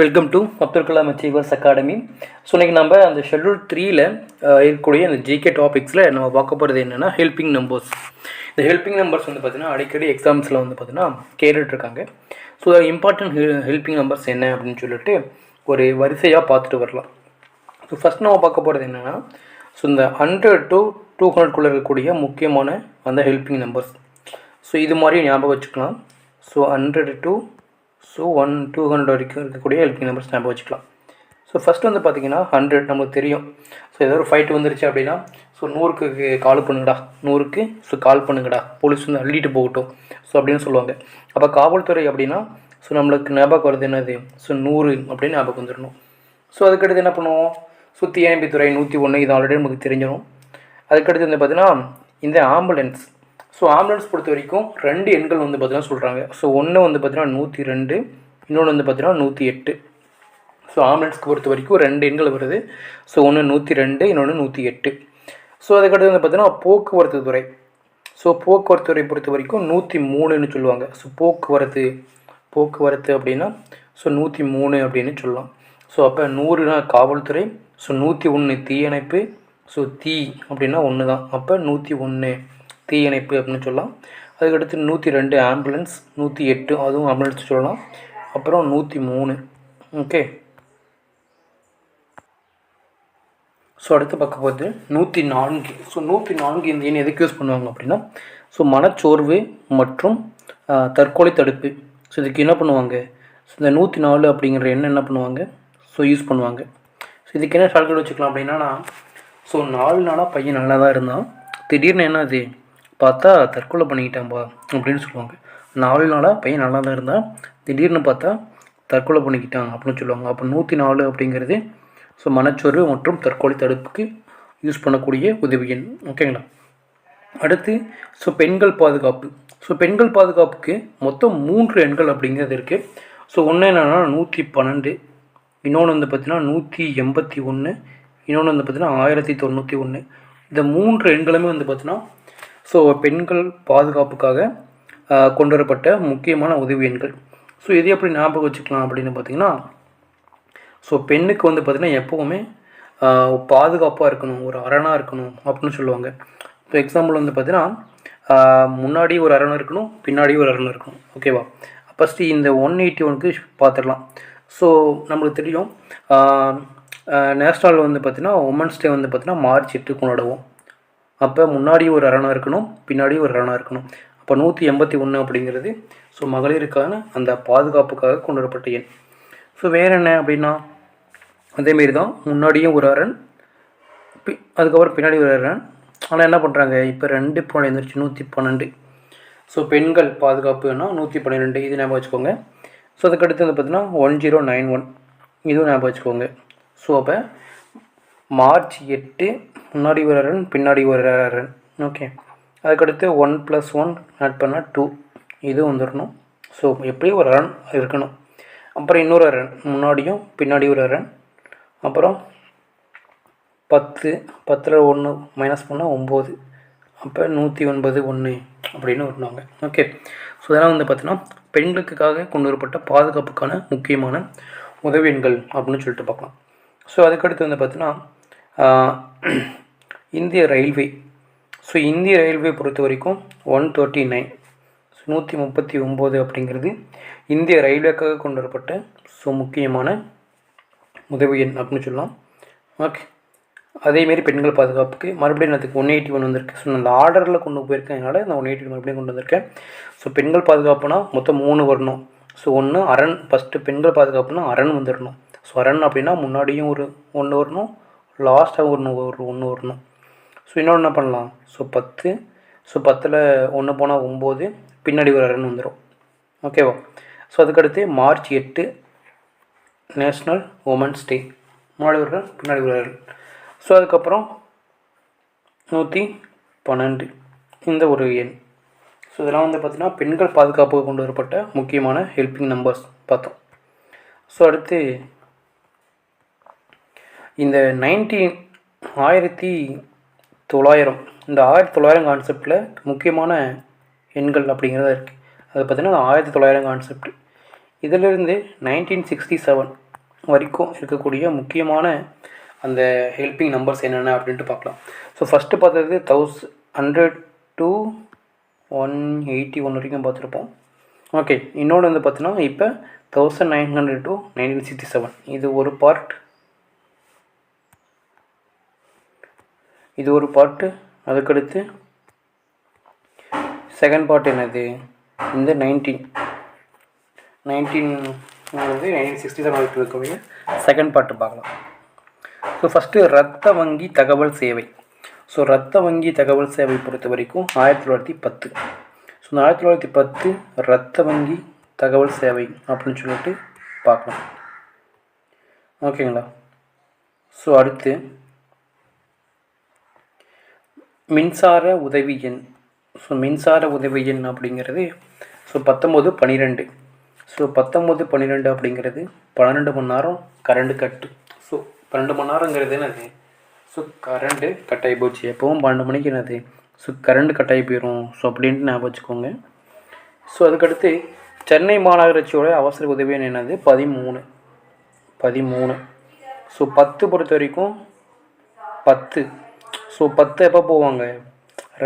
Welcome to Abdul Kalam achievers academy so இன்றைக்கி நம்ம அந்த ஷெட்யூல் த்ரீயில் இருக்கக்கூடிய அந்த ஜிகே டாபிக்ஸில் நம்ம பார்க்க போகிறது என்னென்னா ஹெல்பிங் நம்பர்ஸ் இந்த ஹெல்பிங் நம்பர்ஸ் வந்து பார்த்திங்கன்னா அடிக்கடி எக்ஸாம்ஸில் வந்து பார்த்திங்கன்னா கேட்டுட்ருக்காங்க ஸோ இம்பார்ட்டன்ட் ஹெல்பிங் நம்பர்ஸ் என்ன அப்படின்னு சொல்லிட்டு ஒரு வரிசையாக பார்த்துட்டு வரலாம். ஸோ ஃபஸ்ட் நம்ம பார்க்க போகிறது என்னென்னா ஸோ இந்த ஹண்ட்ரட் டு டூ ஹண்ட்ரட்குள்ளே இருக்கக்கூடிய முக்கியமான அந்த ஹெல்பிங் நம்பர்ஸ் ஸோ இது மாதிரி ஞாபகம் வச்சுக்கலாம். So hundred to so one two hundred வரைக்கும் இருக்கக்கூடிய ஹெல்பிங் நம்பர்ஸ் ஞாபகம் வச்சுக்கலாம். ஸோ ஃபஸ்ட் வந்து பார்த்தீங்கன்னா ஹண்ட்ரட் நமக்கு தெரியும். ஸோ ஏதோ ஒரு ஃபைட் வந்துருச்சு அப்படின்னா ஸோ நூறுக்கு கால் பண்ணுங்கடா. நூறுக்கு ஸோ கால் பண்ணுங்கடா. போலீஸ் வந்து அள்ளிட்டு போகட்டும். ஸோ அப்படின்னு சொல்லுவாங்க. அப்போ காவல்துறை அப்படின்னா ஸோ நம்மளுக்கு ஞாபகம் வருது என்னது? ஸோ நூறு அப்படின்னு ஞாபகம் வந்துடணும் ஸோ அதுக்கடுத்து என்ன பண்ணுவோம்? ஸோ தீயணைப்புத்துறை நூற்றி ஒன்று இது ஆல்ரெடி நமக்கு தெரிஞ்சிடும் அதுக்கடுத்து வந்து பார்த்தீங்கன்னா இந்த ஆம்புலன்ஸ் ஸோ ஆம்புலன்ஸ் பொறுத்த வரைக்கும் ரெண்டு எண்கள் வந்து பார்த்தீங்கன்னா சொல்கிறாங்க ஸோ ஒன்று வந்து பார்த்தீங்கன்னா நூற்றி ரெண்டு இன்னொன்று வந்து பார்த்தீங்கன்னா நூற்றி எட்டு. ஸோ ஆம்புலன்ஸ்க்கு பொறுத்த வரைக்கும் ரெண்டு எண்கள் வருது. ஸோ ஒன்று நூற்றி ரெண்டு இன்னொன்று நூற்றி எட்டு. ஸோ அதுக்கடுத்து வந்து பார்த்தீங்கன்னா போக்குவரத்து துறை. ஸோ போக்குவரத்து துறை பொறுத்த வரைக்கும் நூற்றி மூணுன்னு சொல்லுவாங்க. ஸோ போக்குவரத்து போக்குவரத்து அப்படின்னா ஸோ நூற்றி மூணு அப்படின்னு சொல்லலாம். ஸோ அப்போ நூறுனா காவல்துறை ஸோ நூற்றி ஒன்று தீயணைப்பு ஸோ தீ அப்படின்னா ஒன்று தான் அப்போ நூற்றி ஒன்று தீயணைப்பு அப்படின்னு சொல்லலாம். அதுக்கடுத்து நூற்றி ரெண்டு ஆம்புலன்ஸ் நூற்றி எட்டு அதுவும் ஆம்புலன்ஸ் சொல்லலாம். அப்புறம் நூற்றி மூணு. ஓகே ஸோ அடுத்து பார்க்க போகிறது நூற்றி நான்கு. ஸோ நூற்றி நான்கு இந்த எண் எதுக்கு யூஸ் பண்ணுவாங்க அப்படின்னா ஸோ மனச்சோர்வு மற்றும் தற்கொலை தடுப்பு. ஸோ இதுக்கு என்ன பண்ணுவாங்க? ஸோ இந்த நூற்றி நாலு அப்படிங்கிற எண்ணெய் என்ன பண்ணுவாங்க? ஸோ யூஸ் பண்ணுவாங்க. ஸோ இதுக்கு என்ன ஷார்ட்கட் வச்சுக்கலாம் அப்படின்னா ஸோ நாலு நாளாக பையன் நல்லா தான் இருந்தான். திடீர்னு என்னது பார்த்தா தற்கொலை பண்ணிக்கிட்டான்பா அப்படின்னு சொல்லுவாங்க. நாலு நாளாக பையன் நல்லா தான் இருந்தான் திடீர்னு பார்த்தா தற்கொலை பண்ணிக்கிட்டான் அப்படின்னு சொல்லுவாங்க. அப்போ நூற்றி நாலு அப்படிங்கிறது ஸோ மனச்சோர்வு மற்றும் தற்கொலை தடுப்புக்கு யூஸ் பண்ணக்கூடிய உதவி எண். ஓகேங்களா அடுத்து ஸோ பெண்கள் பாதுகாப்பு. ஸோ பெண்கள் பாதுகாப்புக்கு மொத்தம் மூன்று எண்கள் அப்படிங்கிறது இருக்குது ஸோ ஒன்று என்னென்னா நூற்றி பன்னெண்டு இன்னொன்று வந்து பார்த்திங்கன்னா நூற்றி எண்பத்தி ஒன்று இன்னொன்று வந்து பார்த்திங்கன்னா ஆயிரத்தி தொண்ணூற்றி ஒன்று இந்த மூன்று எண்களுமே வந்து பார்த்தீங்கன்னா ஸோ பெண்கள் பாதுகாப்புக்காக கொண்டு வரப்பட்ட முக்கியமான உதவி எண்கள். ஸோ இது எப்படி ஞாபகம் வச்சுக்கலாம் அப்படின்னு பார்த்தீங்கன்னா ஸோ பெண்ணுக்கு வந்து பார்த்திங்கன்னா எப்போவுமே பாதுகாப்பாக இருக்கணும் ஒரு அரணாக இருக்கணும் அப்படின்னு சொல்லுவாங்க. இப்போ எக்ஸாம்பிள் வந்து பார்த்தீங்கன்னா முன்னாடி ஒரு அரணம் இருக்கணும் பின்னாடி ஒரு அரணம் இருக்கணும். ஓகேவா ஃபஸ்ட்டு இந்த ஒன் எயிட்டி ஒனுக்கு பார்த்துடலாம் ஸோ நம்மளுக்கு தெரியும் நேஷ்னல் வந்து பார்த்திங்கன்னா உமன்ஸ் டே வந்து பார்த்திங்கன்னா மார்ச் எட்டு கொண்டாடுவோம். அப்போ முன்னாடி ஒரு அரணாக இருக்கணும் பின்னாடி ஒரு அரணாக இருக்கணும். அப்போ நூற்றி எண்பத்தி ஒன்று அப்படிங்கிறது ஸோ மகளிருக்கான அந்த பாதுகாப்புக்காக கொண்டு வரப்பட்ட எண். ஸோ வேறு என்ன அப்படின்னா அதேமாரி தான் முன்னாடியும் ஒரு அரண் பி அதுக்கப்புறம் பின்னாடி ஒரு அரண். ஆனால் என்ன பண்ணுறாங்க இப்போ ரெண்டு பன்னெண்டு இருந்துருச்சு நூற்றி பன்னெண்டு. ஸோ பெண்கள் பாதுகாப்புன்னா நூற்றி பன்னிரெண்டு இது ஞாபகம் வச்சுக்கோங்க. ஸோ அதுக்கடுத்து வந்து பார்த்தீங்கன்னா ஒன் ஜீரோ நைன் ஒன் இதுவும் ஞாபகம் வச்சுக்கோங்க. ஸோ அப்போ மார்ச் எட்டு முன்னாடி ஒரு ரன் பின்னாடி ஒரு ரன் ஓகே அதுக்கடுத்து ஒன் ப்ளஸ் ஒன் ஆட் பண்ணால் டூ இது வந்துடணும் ஸோ எப்படியும் ஒரு ரன் இருக்கணும். அப்புறம் இன்னொரு ரன் முன்னாடியும் பின்னாடி ஒரு ரன் அப்புறம் பத்து பத்தில் ஒன்று மைனஸ் பண்ணால் ஒம்பது அப்போ நூற்றி ஒன்பது ஒன்று அப்படின்னு வருவாங்க. ஓகே ஸோ இதெல்லாம் வந்து பார்த்தீங்கன்னா பெண்களுக்காக கொண்டு வரப்பட்ட பாதுகாப்புக்கான முக்கியமான உதவி எண்கள் அப்படின்னு சொல்லிட்டு பார்க்கலாம். ஸோ அதுக்கடுத்து வந்து பார்த்தீங்கன்னா இந்திய ரயில்வே. ஸோ இந்திய ரயில்வே பொறுத்த வரைக்கும் ஒன் தேர்ட்டி நைன் நூற்றி முப்பத்தி ஒம்பது அப்படிங்கிறது இந்திய ரயில்வேக்காக கொண்டு வரப்பட்ட ஸோ முக்கியமான உதவி எண் அப்படின்னு சொல்லலாம். ஓகே அதேமாரி பெண்கள் பாதுகாப்புக்கு மறுபடியும் அதுக்கு ஒன் எயிட்டி ஒன் வந்திருக்கு. ஸோ நான் அந்த ஆர்டரில் கொண்டு போயிருக்கேன். நான் ஒன் எயிட்டி மறுபடியும் கொண்டு வந்திருக்கேன். ஸோ பெண்கள் பாதுகாப்புனா மொத்தம் மூணு வரணும். ஸோ ஒன்று அரண் ஃபஸ்ட்டு பெண்கள் பாதுகாப்புனா அரண் வந்துடணும் ஸோ அரண் அப்படின்னா முன்னாடியும் ஒரு ஒன்று வரணும். லாஸ்ட்டாக ஒன்று ஒரு ஒன்று வரணும். ஸோ இன்னொன்று என்ன பண்ணலாம்? ஸோ பத்து. ஸோ பத்தில் ஒன்று போனால் ஒம்பது பின்னாடி ஒரு அரண் வந்துடும் ஓகேவா ஸோ அதுக்கடுத்து மார்ச் எட்டு நேஷ்னல் உமன்ஸ் டே முன்னாடி ஒரு பின்னாடி ஒரு ஸோ அதுக்கப்புறம் நூற்றி பன்னெண்டு. இந்த ஒரு எண். ஸோ இதெல்லாம் வந்து பார்த்திங்கன்னா பெண்கள் பாதுகாப்புக்கு கொண்டு வரப்பட்ட முக்கியமான ஹெல்பிங் நம்பர்ஸ் பார்த்தோம். ஸோ அடுத்து இந்த நைன்டீன் ஆயிரத்தி தொள்ளாயிரம் இந்த ஆயிரத்தி தொள்ளாயிரம் கான்செப்டில் முக்கியமான எண்கள் அப்படிங்கிறதா இருக்குது அது பார்த்திங்கன்னா ஆயிரத்தி தொள்ளாயிரம் கான்செப்ட் இதிலிருந்து நைன்டீன் சிக்ஸ்டி செவன் வரைக்கும் இருக்கக்கூடிய முக்கியமான அந்த ஹெல்பிங் நம்பர்ஸ் என்னென்ன அப்படின்ட்டு பார்க்கலாம். ஸோ ஃபஸ்ட்டு பார்த்தது thousand hundred to one eighty one வரைக்கும் பார்த்துருப்போம். ஓகே இன்னொன்று வந்து பார்த்தீங்கன்னா இப்போ thousand nine hundred to nineteen sixty seven இது ஒரு பார்ட் இது ஒரு பார்ட்டு அதுக்கடுத்து செகண்ட் பார்ட் என்னது? இந்த nineteen nineteen nineteen sixty seven வரைக்கும் இருக்கக்கூடிய செகண்ட் பார்ட்டு பார்க்கலாம். ஸோ ஃபஸ்ட்டு ரத்த வங்கி தகவல் சேவை. ஸோ ரத்த வங்கி தகவல் சேவை பொறுத்த வரைக்கும் ஆயிரத்தி தொள்ளாயிரத்தி பத்து. ஸோ இந்த ஆயிரத்தி தொள்ளாயிரத்தி பத்து ரத்த வங்கி தகவல் சேவை அப்படின்னு சொல்லிட்டு பார்க்கலாம். ஓகேங்களா ஸோ அடுத்து மின்சார உதவி எண். ஸோ மின்சார உதவி எண் அப்படிங்கிறது ஸோ பத்தொம்போது பன்னிரெண்டு ஸோ பத்தொம்போது பன்னிரெண்டு அப்படிங்கிறது பன்னெண்டு மணி நேரம் கரண்டு கட்டு. ஸோ பன்னெண்டு மணி நேரங்கிறது என்னது? ஸோ கரண்டு கட் ஆகி போச்சு. எப்போவும் பன்னெண்டு மணிக்கு என்னது? ஸோ கரண்ட் கட் ஆகி போயிடும் ஸோ அப்படின்ட்டு ஞாபகம் வச்சுக்கோங்க. ஸோ அதுக்கடுத்து சென்னை மாநகராட்சியோட அவசர உதவி எண் என்னது? பதிமூணு. பதிமூணு. ஸோ பத்து பொறுத்த வரைக்கும் பத்து. ஸோ பத்து எப்போ போவாங்க?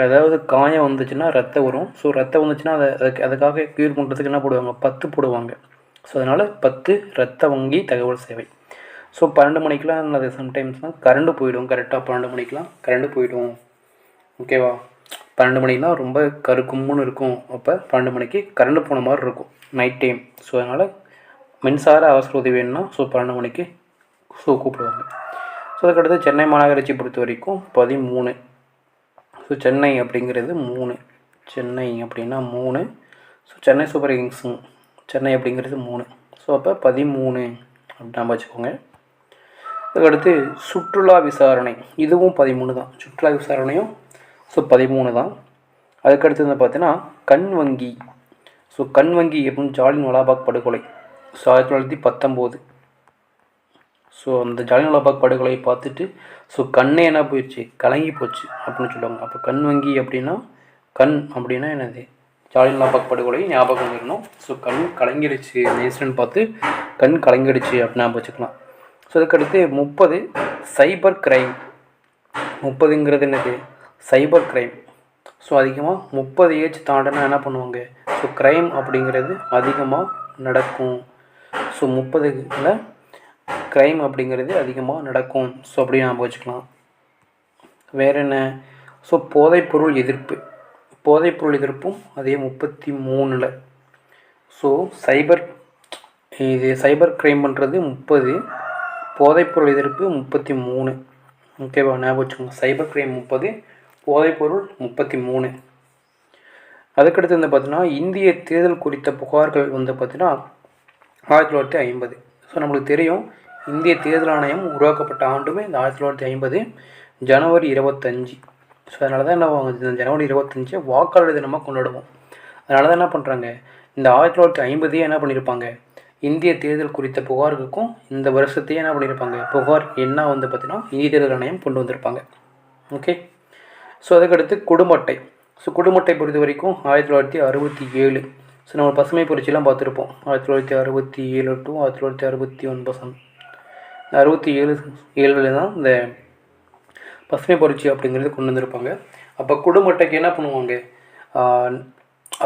அதாவது காயம் வந்துச்சுன்னா ரத்தம் வரும். ஸோ ரத்தம் வந்துச்சுன்னா அதை அதுக்கு அதுக்காக க்யூர் பண்ணுறதுக்கு என்ன போடுவாங்க? பத்து போடுவாங்க. ஸோ அதனால் பத்து ரத்த வங்கி தகவல் சேவை. ஸோ பன்னெண்டு மணிக்கெலாம் அது சம்டைம்ஸ்லாம் கரண்டு போயிடும். கரெக்டாக பன்னெண்டு மணிக்கெலாம் கரண்டு போயிடும். ஓகேவா பன்னெண்டு மணிக்கெலாம் ரொம்ப கருக்கும்னு இருக்கும். அப்போ பன்னெண்டு மணிக்கு கரண்டு போன மாதிரி இருக்கும். நைட் டைம் ஸோ அதனால் மின்சார அவசர உதவி வேணும்னா ஸோ பன்னெண்டு மணிக்கு ஸோ கூப்பிடுவாங்க. அதுக்கடுத்து சென்னை மாநகராட்சி பொறுத்த வரைக்கும் பதிமூணு. ஸோ சென்னை அப்படிங்கிறது மூணு. சென்னை அப்படின்னா மூணு. So Chennai super kings Chennai அப்படிங்கிறது மூணு. ஸோ அப்போ பதிமூணு அப்படின்னு வச்சுக்கோங்க. அதுக்கடுத்து சுற்றுலா விசாரணை. இதுவும் பதிமூணு தான். சுற்றுலா விசாரணையும் ஸோ பதிமூணு தான். அதுக்கடுத்து வந்து பார்த்தீங்கன்னா கண் வங்கி. ஸோ கண் வங்கி எப்படின்னு ஜாலின் வலாபாக் படுகொலை. ஸோ ஆயிரத்தி தொள்ளாயிரத்தி பத்தொம்போது. ஸோ அந்த ஜாலியன்வாலாபாக் படுகொலையை பார்த்துட்டு ஸோ கண்ணே என்ன போயிடுச்சு கலங்கி போச்சு அப்படின்னு சொல்லுவாங்க. அப்போ கண் வங்கி அப்படின்னா கண் அப்படின்னா என்னது? ஜாலியன்வாலாபாக் படுகொலை ஞாபகம் வந்துடணும் ஸோ கண் கலங்கிடுச்சு. அந்த இன்சிடென்ட் பார்த்து கண் கலங்கிடுச்சு அப்படின்னு ஞாபகம் வச்சுக்கலாம். ஸோ அதுக்கடுத்து முப்பது சைபர் கிரைம். முப்பதுங்கிறது என்னது? Cyber crime. ஸோ அதிகமாக முப்பது ஏஜ் தாண்டினா என்ன பண்ணுவாங்க? ஸோ க்ரைம் அப்படிங்கிறது அதிகமாக நடக்கும். ஸோ முப்பதுல க்ரைம் அப்படிங்கிறது அதிகமாக நடக்கும். ஸோ அப்படி ஞாபகம் வச்சுக்கலாம். வேறு என்ன? ஸோ போதைப்பொருள் எதிர்ப்பு. போதைப்பொருள் எதிர்ப்பும் அதே முப்பத்தி மூணில். ஸோ சைபர் இது சைபர் க்ரைம் பண்ணுறது முப்பது போதைப்பொருள் எதிர்ப்பு முப்பத்தி மூணு. ஓகேவா ஞாபகம் வச்சுக்கோங்க. சைபர் க்ரைம் முப்பது போதைப்பொருள் முப்பத்தி மூணு. அதுக்கடுத்து வந்து பார்த்தீங்கன்னா இந்திய தேர்தல் குறித்த புகார்கள் வந்து பார்த்தீங்கன்னா ஆயிரத்தி தொள்ளாயிரத்தி ஐம்பது. ஸோ நம்மளுக்கு தெரியும் இந்திய தேர்தல் ஆணையம் உருவாக்கப்பட்ட ஆண்டுமே இந்த ஆயிரத்தி தொள்ளாயிரத்தி ஐம்பது ஜனவரி இருபத்தஞ்சி. ஸோ அதனால தான் என்ன இந்த ஜனவரி இருபத்தஞ்சு வாக்காளர் தினமாக கொண்டாடுவோம். அதனால தான் என்ன பண்ணுறாங்க இந்த ஆயிரத்தி தொள்ளாயிரத்தி ஐம்பதையே என்ன பண்ணியிருப்பாங்க இந்திய தேர்தல் குறித்த புகாருக்கும் இந்த வருஷத்தையே என்ன பண்ணியிருப்பாங்க புகார் என்ன வந்து பார்த்தீங்கன்னா இந்திய தேர்தல் ஆணையம் கொண்டு வந்திருப்பாங்க. ஓகே ஸோ அதுக்கடுத்து குடும்ப அட்டை ஸோ குடும்ப அட்டை பொறுத்த வரைக்கும் ஆயிரத்தி தொள்ளாயிரத்தி அறுபத்தி ஏழு. ஸோ நம்ம பசுமை புரட்சிலாம் பார்த்துருப்போம். ஆயிரத்தி தொள்ளாயிரத்தி அறுபத்தி ஏழு டு ஆயிரத்தி தொள்ளாயிரத்தி அறுபத்தி ஒன்பது அறுபத்தி ஏழு ஏழில் தான் இந்த பசுமை புரட்சி அப்படிங்கிறது கொண்டு வந்திருப்பாங்க. அப்போ குடும்பட்டைக்கு என்ன பண்ணுவாங்க?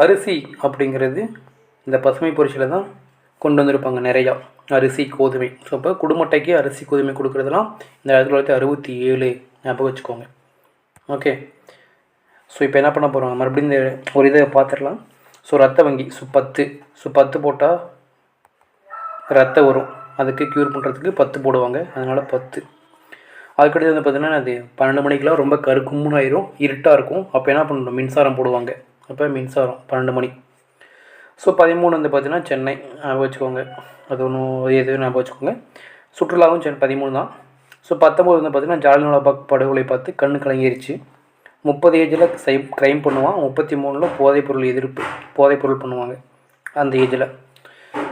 அரிசி அப்படிங்கிறது இந்த பசுமை புரட்சியில் தான் கொண்டு வந்திருப்பாங்க நிறையா. அரிசி கோதுமை. ஸோ அப்போ குடும்பட்டைக்கு அரிசி கோதுமை கொடுக்குறதெல்லாம் இந்த ஆயிரத்தி தொள்ளாயிரத்தி அறுபத்தி ஏழு ஞாபகம் வச்சுக்கோங்க. ஓகே ஸோ இப்போ என்ன பண்ண போகிறோம் மறுபடியும் இந்த ஒரு இதை பார்த்துடலாம். ஸோ ரத்த வங்கி. ஸோ பத்து. ஸோ பத்து போட்டால் ரத்தம் வரும். அதுக்கு க்யூர் பண்ணுறதுக்கு பத்து போடுவாங்க. அதனால் பத்து. அதுக்கடுத்து வந்து பார்த்தீங்கன்னா அது பன்னெண்டு மணிக்கெலாம் ரொம்ப கருக்கும்னு ஆயிரும் இருட்டாக இருக்கும். அப்போ என்ன பண்ணணும்? மின்சாரம் போடுவாங்க. அப்போ மின்சாரம் பன்னெண்டு மணி. ஸோ பதிமூணு வந்து பார்த்தீங்கன்னா சென்னை. ஞாபகம் வச்சுக்கோங்க. அது ஒன்றும் எது ஞாபகம் வச்சுக்கோங்க. சுற்றுலாவும் சென்னை பதிமூணு தான். ஸோ பத்தொம்போது வந்து பார்த்தீங்கன்னா ஜாலியன்வாலாபாக் படுகொலை பார்த்து கண்ணு கலங்கிருச்சு. முப்பது ஏஜில் சை க்ரைம் பண்ணுவான். முப்பத்தி மூணில் போதைப்பொருள் எதிர்ப்பு போதைப்பொருள் பண்ணுவாங்க. அந்த ஏஜில்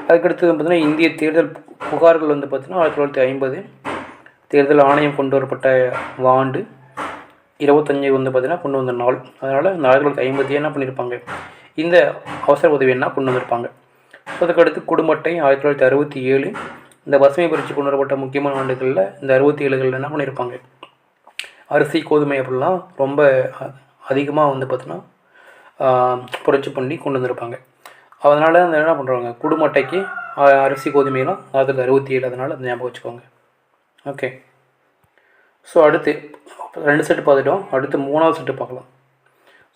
அதுக்கடுத்து வந்து பார்த்தீங்கன்னா இந்திய தேர்தல் பு- புகார்கள் வந்து பார்த்திங்கன்னா ஆயிரத்தி தொள்ளாயிரத்தி ஐம்பது தேர்தல் ஆணையம் கொண்டு வரப்பட்ட ஆண்டு இருபத்தஞ்சு வந்து பார்த்திங்கன்னா கொண்டு வந்த நாள். அதனால் இந்த ஆயிரத்தி தொள்ளாயிரத்தி ஐம்பத்தி என்ன பண்ணியிருப்பாங்க? இந்த அவசர உதவி என்ன கொண்டு வந்திருப்பாங்க? அதுக்கடுத்து குடும்ப அட்டை ஆயிரத்தி தொள்ளாயிரத்தி அறுபத்தி ஏழு இந்த பசுமை புரட்சி கொண்டு வரப்பட்ட முக்கியமான ஆண்டுகளில் இந்த அறுபத்தி ஏழுகளில் என்ன பண்ணியிருப்பாங்க? அரிசி கோதுமை அப்படிலாம் ரொம்ப அதிகமாக வந்து பார்த்தீங்கன்னா புரட்சி பண்ணி கொண்டு வந்திருப்பாங்க. அதனால் அந்த என்ன பண்ணுறாங்க குடுமட்டைக்கு அரிசி கோதுமையெல்லாம் ஆயிரத்தி அறுபத்தி ஏழு அதனால் அதை ஞாபகம் வச்சுக்கோங்க. ஓகே ஸோ அடுத்து ரெண்டு செட்டு பார்த்துட்டோம். அடுத்து மூணாவது செட்டு பார்க்கலாம்.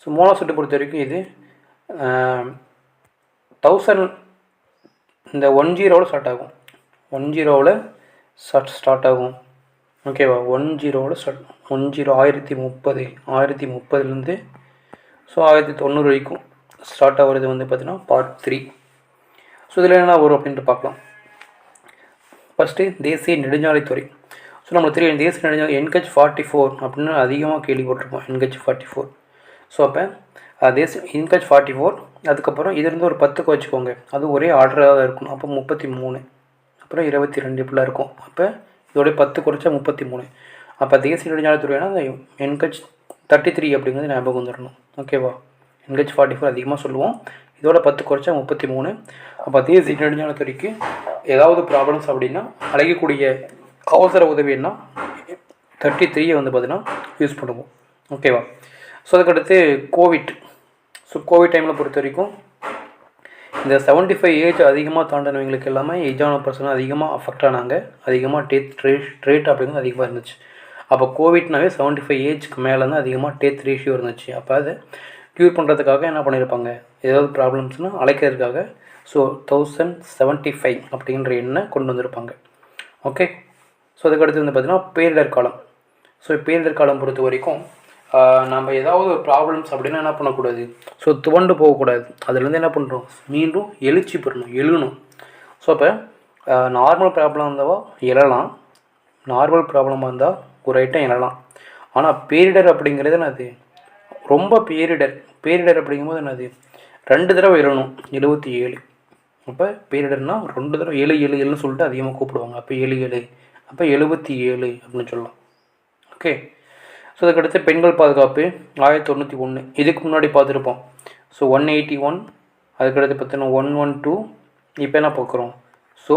ஸோ மூணாவது செட்டு பொறுத்த வரைக்கும் இது தௌசண்ட் இந்த ஒன் ஜீரோவில் ஸ்டார்ட் ஆகும். ஒன் ஜீரோவில் ஸ்டார்ட் ஸ்டார்ட் ஆகும். ஓகேவா ஒன் ஜீரோவில் ஸ்டார்ட் ஒன் ஜீரோ ஆயிரத்தி முப்பது ஆயிரத்தி முப்பதுலேருந்து ஸோ ஆயிரத்தி தொண்ணூறு வரைக்கும். ஸ்டார்ட் ஆகிறது வந்து பார்த்திங்கன்னா பார்ட் த்ரீ ஸோ இதில் என்ன வரும் அப்படின்ட்டு பார்க்கலாம். ஃபஸ்ட்டு தேசிய நெடுஞ்சாலைத்துறை. ஸோ நம்மளுக்கு தெரியும் தேசிய நெடுஞ்சாலை என்ஹெச் ஃபார்ட்டி ஃபோர் அப்படின்னு அதிகமாக கேள்விப்பட்டிருப்போம் என்ஹெச் ஃபார்ட்டி ஃபோர் ஸோ அப்போ தேசிய என்ஹெச் ஃபார்ட்டி ஃபோர் அதுக்கப்புறம் இதுலேருந்து ஒரு பத்துக்கு வச்சுக்கோங்க. அது ஒரே ஆர்டராக தான் இருக்கணும். அப்போ முப்பத்தி மூணு அப்புறம் இருபத்தி ரெண்டு இப்படிலாம் இருக்கும். அப்போ இதோடைய பத்து குறைச்சா முப்பத்தி மூணு. அப்போ தேசிய நெடுஞ்சாலைத்துறைனா அந்த தேர்ட்டி த்ரீ அப்படிங்கிறது ஞாபகம் வந்துடணும் ஓகேவா இங்கிலீஷ் ஃபார்ட்டி ஃபோர் அதிகமாக சொல்லுவோம். இதோட பத்து குறைச்சா முப்பத்தி மூணு. அப்போ தேசிய நெடுஞ்சாலைத்துறைக்கு ஏதாவது ப்ராப்ளம்ஸ் அப்படின்னா அழைக்கக்கூடிய அவசர உதவின்னா தேர்ட்டி த்ரீயை வந்து பார்த்தீங்கன்னா யூஸ் பண்ணுவோம். ஓகேவா ஸோ அதுக்கடுத்து கோவிட் ஸோ கோவிட் டைமில் பொறுத்த வரைக்கும் இந்த செவன்ட்டி ஃபைவ் ஏஜ் அதிகமாக தாண்டினவங்களுக்கு எல்லாமே ஏஜான பர்சன் அதிகமாக அஃபெக்ட் ஆனாங்க. அதிகமாக டேத் ரேட் ரேட் அப்படிங்கிறது அதிகமாக இருந்துச்சு. அப்போ கோவிட்னாவே செவன்ட்டி ஃபைவ் ஏஜ்க்கு மேலே தான் அதிகமாக டேத் ரேஷியோ இருந்துச்சு. அப்போ அது க்யூர் பண்ணுறதுக்காக என்ன பண்ணியிருப்பாங்க ஏதாவது ப்ராப்ளம்ஸ்னால் அழைக்கிறதுக்காக ஸோ தௌசண்ட் செவன்ட்டி ஃபைவ் அப்படின்ற எண்ணை கொண்டு வந்திருப்பாங்க. ஓகே ஸோ அதுக்கடுத்து வந்து பார்த்திங்கன்னா பேரிடர் காலம். ஸோ பேரிடர் காலம் பொறுத்த வரைக்கும் நம்ம ஏதாவது ஒரு ப்ராப்ளம்ஸ் அப்படின்னா என்ன பண்ணக்கூடாது? ஸோ துவண்டு போகக்கூடாது. அதுலேருந்து என்ன பண்ணுறோம் மீண்டும் எழுச்சி பெறணும் எழுணும் ஸோ அப்போ நார்மல் ப்ராப்ளம் இருந்தாவோ? எழலாம். நார்மல் ப்ராப்ளமாக இருந்தால் ஒரு ஐட்டம் எழலாம். ஆனால் பேரிடர் அப்படிங்கிறது என்னது? ரொம்ப பேரிடர். பேரிடர் அப்படிங்கும்போது என்னது? ரெண்டு தடவை எழணும் எழுபத்தி ஏழு. அப்போ பேரிடர்னா ரெண்டு தடவை ஏழு ஏழு ஏழுன்னு சொல்லிட்டு அதிகமாக கூப்பிடுவாங்க. அப்போ ஏழு ஏழு அப்போ எழுபத்தி ஏழு அப்படின்னு சொல்லலாம் ஓகே ஸோ அதுக்கடுத்து பெண்கள் பாதுகாப்பு ஆயிரத்தி தொண்ணூற்றி ஒன்று இதுக்கு முன்னாடி பார்த்துருப்போம். ஸோ ஒன் எயிட்டி ஒன் அதுக்கடுத்து பார்த்தீங்கன்னா ஒன் ஒன் டூ இப்போ என்ன பார்க்குறோம்? So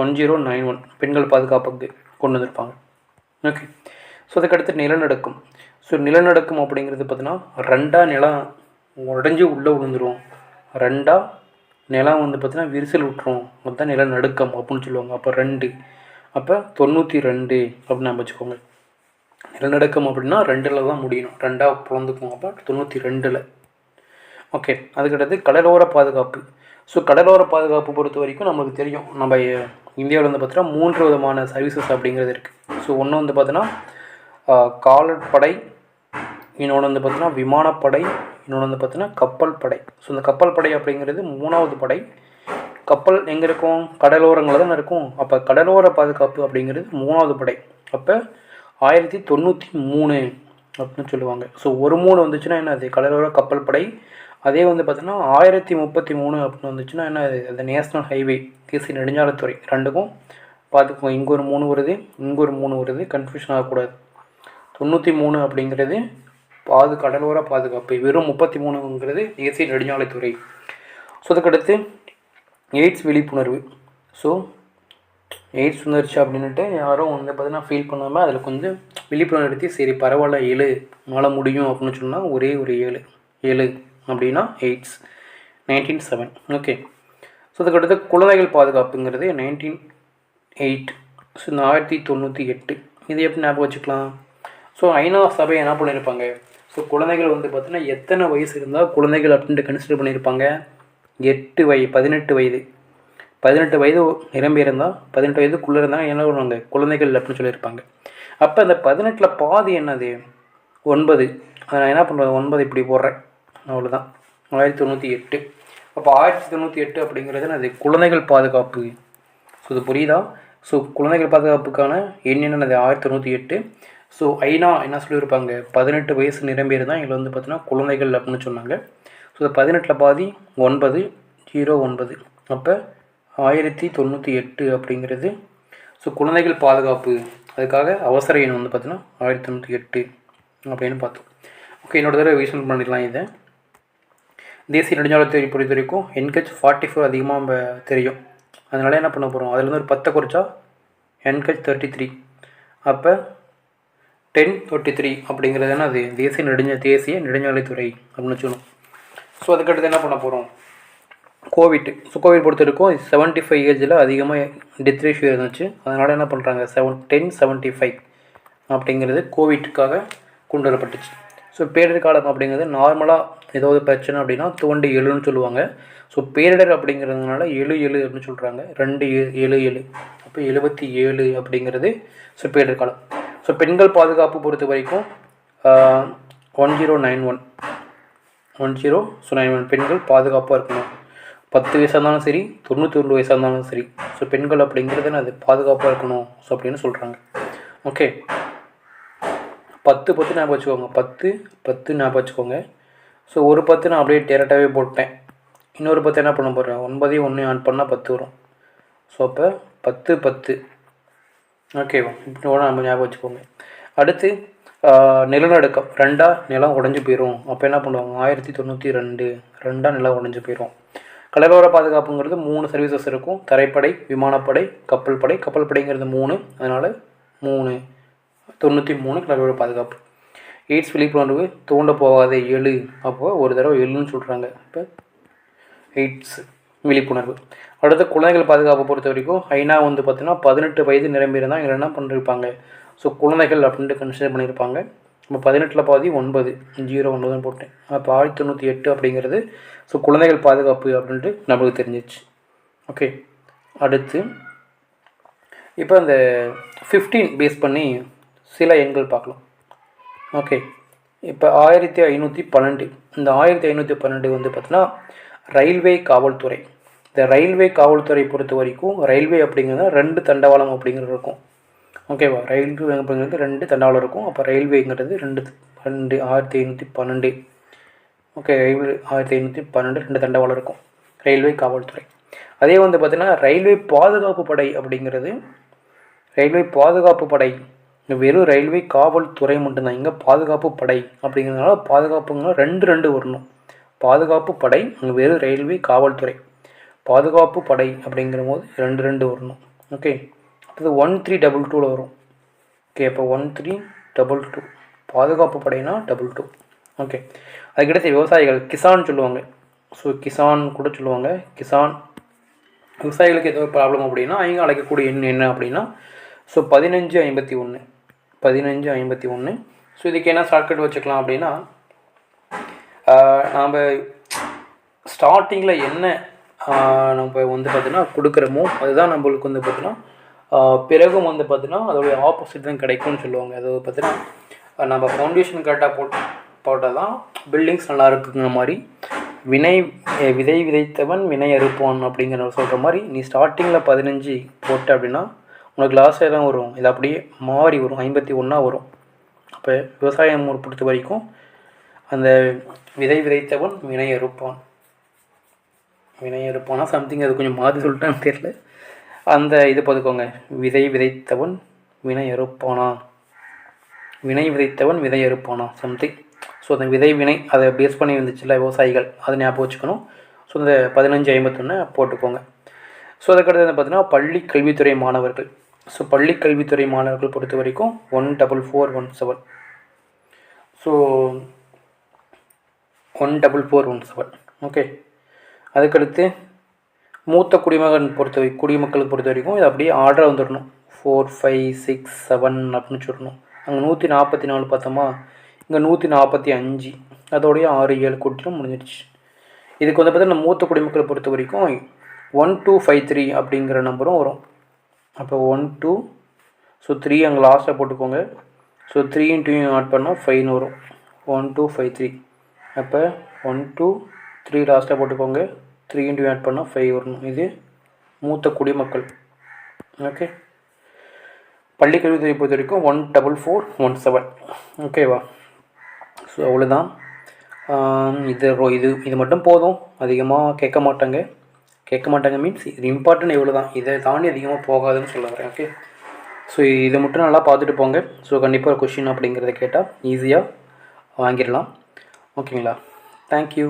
one zero nine one பெண்கள் பாதுகாப்புக்கு கொண்டு வந்திருப்பாங்க. ஓகே ஸோ அதுக்கடுத்து நிலநடுக்கம். ஸோ நிலநடுக்கம் அப்படிங்கிறது பார்த்தீங்கன்னா ரெண்டாக நிலம் உடஞ்சி உள்ளே விழுந்துரும். ரெண்டாக நிலம் வந்து பார்த்தீங்கன்னா விரிசல் விட்டுரும். அதுதான் நிலநடுக்கம் அப்படின்னு சொல்லுவாங்க. அப்போ ரெண்டு. அப்போ தொண்ணூற்றி ரெண்டு அப்படின்னு நம்ம வச்சுக்கோங்க. நிலநடுக்கம் அப்படின்னா ரெண்டில் தான் முடியணும். ரெண்டாக பிறந்துக்கும். அப்போ தொண்ணூற்றி ரெண்டில். ஓகே அதுக்கடுத்து கடலோர பாதுகாப்பு. ஸோ கடலோர பாதுகாப்பு பொறுத்த வரைக்கும் நம்மளுக்கு தெரியும். நம்ம இந்தியாவில் வந்து பார்த்தீங்கன்னா மூன்று விதமான சர்வீசஸ் அப்படிங்கிறது இருக்குது ஸோ ஒன்று வந்து பார்த்தீங்கன்னா காலற்படை இன்னொன்று வந்து பார்த்திங்கன்னா விமானப்படை இன்னொன்று வந்து பார்த்திங்கன்னா கப்பல் படை ஸோ இந்த கப்பல் படை அப்படிங்கிறது மூணாவது படை. கப்பல் எங்கே இருக்கும்? கடலோரங்களில் தானே இருக்கும். அப்போ கடலோர பாதுகாப்பு அப்படிங்கிறது மூணாவது படை. அப்போ ஆயிரத்தி தொண்ணூற்றி மூணு அப்படின்னு சொல்லுவாங்க. ஸோ ஒரு மூணு வந்துச்சுன்னா என்னது கடலோர கப்பல் படை அதே வந்து பார்த்தீங்கன்னா ஆயிரத்தி முப்பத்தி மூணு அப்படின்னு வந்துச்சுன்னா என்ன அது? அந்த நேஷ்னல் ஹைவே தேசிய நெடுஞ்சாலைத்துறை. ரெண்டுக்கும் பார்த்துக்கோங்க இங்கே ஒரு மூணு வருது இங்கே ஒரு மூணு வருது. கன்ஃபியூஷன் ஆகக்கூடாது. தொண்ணூற்றி மூணு அப்படிங்கிறது பாது கடலோர பாதுகாப்பு. வெறும் முப்பத்தி மூணுங்கிறது தேசிய நெடுஞ்சாலைத்துறை. ஸோ அதுக்கடுத்து எய்ட்ஸ் விழிப்புணர்வு. ஸோ எய்ட்ஸ் வந்துருச்சு அப்படின்ட்டு யாரும் வந்து பார்த்தீங்கன்னா ஃபீல் பண்ணாமல் அதில் கொஞ்சம் விழிப்புணர்வு எடுத்து சரி பரவாயில்ல ஏழு உன்னால் முடியும் அப்படின்னு சொன்னால் ஒரே ஒரு ஏழு ஏழு அப்படின்னா AIDS. Nineteen seven. Okay so அதுக்கடுத்து குழந்தைகள் பாதுகாப்புங்கிறது நைன்டீன் எயிட். ஸோ இந்த ஆயிரத்தி தொண்ணூற்றி எட்டு. இது எப்படி ஞாபகம் வச்சுக்கலாம்? ஸோ ஐநா சபை என்ன பண்ணியிருப்பாங்க ஸோ குழந்தைகள் வந்து பார்த்தீங்கன்னா எத்தனை வயசு இருந்தால் குழந்தைகள் அப்படின்ட்டு கன்சிடர் பண்ணியிருப்பாங்க எட்டு வய பதினெட்டு வயது. பதினெட்டு வயது நிரம்பி இருந்தால் பதினெட்டு வயதுக்குள்ளே இருந்தால் என்ன பண்ணுவாங்க? குழந்தைகள் அப்படின்னு சொல்லியிருப்பாங்க. அப்போ அந்த பதினெட்டில் பாதி என்னது? ஒன்பது. அதை நான் என்ன பண்ணுறது ஒன்பது இப்படி போடுறேன். அவ்வளோதான் ஆயிரத்தி தொண்ணூற்றி எட்டு. அப்போ ஆயிரத்தி தொண்ணூற்றி எட்டு அப்படிங்கிறது அது குழந்தைகள் பாதுகாப்பு. ஸோ இது புரியுதா? ஸோ குழந்தைகள் பாதுகாப்புக்கான என்னென்னது ஆயிரத்தி தொண்ணூற்றி எட்டு. ஸோ ஐநா என்ன சொல்லியிருப்பாங்க? பதினெட்டு வயசு நிரம்பியது தான் இதில் வந்து பார்த்தீங்கன்னா குழந்தைகள் அப்படின்னு சொன்னாங்க. ஸோ இந்த பதினெட்டில் பாதி ஒன்பது ஜீரோ ஒன்பது. அப்போ ஆயிரத்தி தொண்ணூற்றி எட்டு அப்படிங்கிறது. ஸோ குழந்தைகள் பாதுகாப்பு. அதுக்காக அவசர எண் வந்து பார்த்தீங்கன்னா ஆயிரத்தி தொண்ணூற்றி எட்டு அப்படின்னு பார்த்தோம். ஓகே என்னோட தடவை விஷன் பண்ணிடலாம் இதை. தேசிய நெடுஞ்சாலைத்துறை பொறுத்த வரைக்கும் என்கெச் ஃபார்ட்டி ஃபோர் அதிகமாக நம்ம தெரியும். அதனால என்ன பண்ண போகிறோம் அதுலேருந்து ஒரு பத்தை குறைச்சா என்ஹெச் தேர்ட்டி த்ரீ அப்போ டென் தேர்ட்டி த்ரீ அப்படிங்கிறது என்ன அது? தேசிய நெடுஞ்ச தேசிய நெடுஞ்சாலைத்துறை அப்படின்னு சொல்லணும் ஸோ அதுக்கடுத்து என்ன பண்ண போகிறோம் கோவிட் ஸோ கோவிட் பொறுத்த வரைக்கும் செவன்ட்டி ஃபைவ் ஏஜில் அதிகமாக டெத் ரேஷியோ இருந்துச்சு. அதனால் என்ன பண்ணுறாங்க செவன் டென் செவன்ட்டி ஃபைவ் அப்படிங்கிறது கோவிட்டுக்காக கொண்டு வரப்பட்டுச்சு. ஸோ பேரிடர் காலம் அப்படிங்கிறது நார்மலாக ஏதாவது பிரச்சனை அப்படின்னா தோண்டி எழுன்னு சொல்லுவாங்க. ஸோ பேரிடர் அப்படிங்கிறதுனால எழு எழு அப்படின்னு சொல்கிறாங்க ரெண்டு ஏ- ஏழு ஏழு. அப்போ எழுபத்தி ஏழு அப்படிங்கிறது ஸோ பேரிடர் காலம். ஸோ பெண்கள் பாதுகாப்பு பொறுத்த வரைக்கும் one zero nine one one zero so nine one பெண்கள் பாதுகாப்பாக இருக்கணும். பத்து வயசாக இருந்தாலும் சரி தொண்ணூற்றி ஒன்று வயசாக இருந்தாலும் சரி. ஸோ பெண்கள் அப்படிங்கிறது அது பாதுகாப்பாக இருக்கணும். ஸோ அப்படின்னு சொல்கிறாங்க ஓகே பத்து பத்து ஞாபகம் வச்சுக்கோங்க. பத்து பத்து ஞாபகம் வச்சுக்கோங்க. ஸோ ஒரு பத்து நான் அப்படியே டேரெக்டாகவே போட்டேன். இன்னொரு பத்து என்ன பண்ண போகிறேன் ஒன்பதையும் ஒன்று ஆன் பண்ணால் பத்து வரும். ஸோ அப்போ பத்து பத்து. ஓகேவா இப்படி நம்ம ஞாபகம் வச்சுக்கோங்க. அடுத்து நிலநடுக்கம். ரெண்டாக நிலம் உடஞ்சி போயிடும் அப்போ என்ன பண்ணுவாங்க? ஆயிரத்தி தொண்ணூற்றி ரெண்டு. ரெண்டாக நிலம் உடஞ்சி போயிடும் கடலோர பாதுகாப்புங்கிறது மூணு சர்வீசஸ் இருக்கும். தரைப்படை விமானப்படை கப்பல் படை. கப்பல் படைங்கிறது மூணு. அதனால் மூணு. தொண்ணூற்றி மூணு கடலோர பாதுகாப்பு. எய்ட்ஸ் விழிப்புணர்வு தூண்ட போகாத எழு அப்போ ஒரு தடவை எழுன்னு சொல்கிறாங்க இப்போ எய்ட்ஸ் விழிப்புணர்வு. அடுத்து குழந்தைகள் பாதுகாப்பு பொறுத்த வரைக்கும் ஐநா வந்து பார்த்திங்கன்னா பதினெட்டு வயது நிரம்பியிருந்தால் இவங்க என்ன பண்ணியிருப்பாங்க ஸோ குழந்தைகள் அப்படின்ட்டு கன்சிடர் பண்ணியிருப்பாங்க இப்போ பதினெட்டில் பாதி ஒன்பது ஜீரோ ஒன்பதுன்னு போட்டேன். அப்போ ஆயிரத்தி தொண்ணூற்றி எட்டு அப்படிங்கிறது ஸோ குழந்தைகள் பாதுகாப்பு அப்படின்ட்டு நம்மளுக்கு தெரிஞ்சிச்சு. ஓகே அடுத்து இப்போ அந்த ஃபிஃப்டீன் பேஸ் பண்ணி சில எண்கள் பார்க்கலாம். ஓகே இப்போ ஆயிரத்தி ஐநூற்றி பன்னெண்டு. இந்த ஆயிரத்தி ஐநூற்றி பன்னெண்டு வந்து பார்த்தினா ரயில்வே காவல்துறை. இந்த ரயில்வே காவல்துறை பொறுத்த வரைக்கும் ரயில்வே அப்படிங்கிறது ரெண்டு தண்டவாளம் அப்படிங்கிறது இருக்கும். ஓகேவா ரயில்வே அப்படிங்கிறது ரெண்டு தண்டவாளம் இருக்கும். அப்போ ரயில்வேங்கிறது ரெண்டு ரெண்டு ஆயிரத்தி ஐநூற்றி பன்னெண்டு. ஓகே ரயில்வே ஆயிரத்தி ஐநூற்றி பன்னெண்டு ரெண்டு தண்டவாளம் இருக்கும். ரயில்வே காவல்துறை. அதே வந்து பார்த்திங்கன்னா ரயில்வே பாதுகாப்பு படை அப்படிங்கிறது ரயில்வே பாதுகாப்பு படை. வெறும் ரயில்வே காவல்துறை மட்டும்தான். இங்கே பாதுகாப்பு படை அப்படிங்கிறதுனால பாதுகாப்புங்கிற ரெண்டு ரெண்டு வரணும். பாதுகாப்பு படை அங்கே வெறும் ரயில்வே காவல்துறை. பாதுகாப்பு படை அப்படிங்கிற போது ரெண்டு ரெண்டு வரணும். ஓகே அடுத்தது ஒன் த்ரீ டபுள் டூவில் வரும். ஓகே இப்போ ஒன் த்ரீ டபுள் டூ பாதுகாப்பு படைனா டபுள் டூ ஓகே அதுக்கடுத்து விவசாயிகள் கிசான் சொல்லுவாங்க. ஸோ கிசான் கூட சொல்லுவாங்க. கிசான் விவசாயிகளுக்கு ஏதோ ப்ராப்ளம் அப்படின்னா அவங்க அழைக்கக்கூடிய எண் என்ன அப்படின்னா ஸோ பதினஞ்சு ஐம்பத்தி ஒன்று பதினஞ்சு ஐம்பத்தி ஒன்று ஸோ இதுக்கு என்ன ஷார்ட்கட் வச்சுக்கலாம் அப்படின்னா நாம் ஸ்டார்டிங்கில் என்ன நம்ம வந்து பார்த்தீங்கன்னா கொடுக்குறோமோ அதுதான் நம்மளுக்கு வந்து பார்த்தீங்கன்னா பிறகும் வந்து பார்த்தீங்கன்னா அதோடைய ஆப்போசிட் தான் கிடைக்கும்னு சொல்லுவாங்க. அது பார்த்தீங்கன்னா நம்ம ஃபவுண்டேஷன் கரெக்டாக போட்டு போட்டால் தான் பில்டிங்ஸ் நல்லா இருக்குங்கிற மாதிரி வினை விதை விதைத்தவன் வினை அறுப்பான் அப்படிங்கிற சொல்கிற மாதிரி நீ ஸ்டார்டிங்கில் பதினஞ்சு போட்ட அப்படின்னா உனக்கு லாஸ்ட்டாக தான் வரும். இது அப்படியே மாறி வரும். ஐம்பத்தி ஒன்றா வரும். அப்போ விவசாயம் பொறுத்த வரைக்கும் அந்த விதை விதைத்தவன் வினை அறுப்பான். வினை அறுப்பானா சம்திங் அது கொஞ்சம் மாற்றி சொல்லிட்டேன்னு தெரியல. அந்த இது பார்த்துக்கோங்க. விதை விதைத்தவன் வினை அறுப்பானா வினை விதைத்தவன் விதை அறுப்பானா சம்திங் ஸோ அந்த விதை வினை அதை பேஸ் பண்ணி வந்துச்சுல்ல விவசாயிகள். அதை ஞாபகம் வச்சுக்கணும். ஸோ இந்த பதினஞ்சு ஐம்பத்தொன்று போட்டுக்கோங்க. ஸோ அதுக்கடுத்து வந்து பார்த்தீங்கன்னா பள்ளி கல்வித்துறை மாணவர்கள். ஸோ பள்ளி கல்வித்துறை மாணவர்கள் பொறுத்த வரைக்கும் one double four one seven so one double four one seven okay அதுக்கடுத்து மூத்த குடிமகன் பொறுத்த குடிமக்களுக்கு பொறுத்த வரைக்கும் இது அப்படியே ஆர்டராக வந்துடணும். ஃபோர் ஃபைவ் சிக்ஸ் செவன் அப்படின்னு சொல்லணும் அங்கே நூற்றி நாற்பத்தி நாலு பார்த்தோமா? இங்கே நூற்றி நாற்பத்தி அஞ்சு. அதோடைய ஆறு ஏழு கூட்டிலும் முடிஞ்சிடுச்சு இதுக்கு வந்து பார்த்தீங்கன்னா மூத்த குடிமக்களை பொறுத்த வரைக்கும் ஒன் டூ ஃபைவ் த்ரீ அப்படிங்கிற நம்பரும் வரும். அப்போ ஒன் டூ ஸோ த்ரீ அங்கே லாஸ்ட்டாக போட்டுக்கோங்க. ஸோ த்ரீ இன்ட்டு ஆட் பண்ணால் ஃபைவ்னு வரும். ஒன் டூ ஃபைவ் த்ரீ அப்போ ஒன் டூ த்ரீ லாஸ்ட்டாக போட்டுக்கோங்க. த்ரீ இன்ட்டு ஆட் பண்ணால் ஃபைவ் வரணும். இது மூத்த குடிமக்கள். ஓகே பள்ளி கல்வித்துறை பொறுத்த வரைக்கும் one double four one seven ஓகேவா ஸோ அவ்வளோதான் இது இது இது மட்டும் போதும். அதிகமாக கேட்க மாட்டாங்க. கேட்க மாட்டாங்க மீன்ஸ் இது இம்பார்ட்டன்ட் இவ்வளோ தான் இதை தாண்டி அதிகமாக போகாதுன்னு சொல்ல வரேன். ஓகே ஸோ இதை மட்டும் நல்லா பார்த்துட்டு போங்க. ஸோ கண்டிப்பாக ஒரு கொஷின் அப்படிங்கிறத கேட்டால் ஈஸியாக வாங்கிடலாம். ஓகேங்களா தேங்க்யூ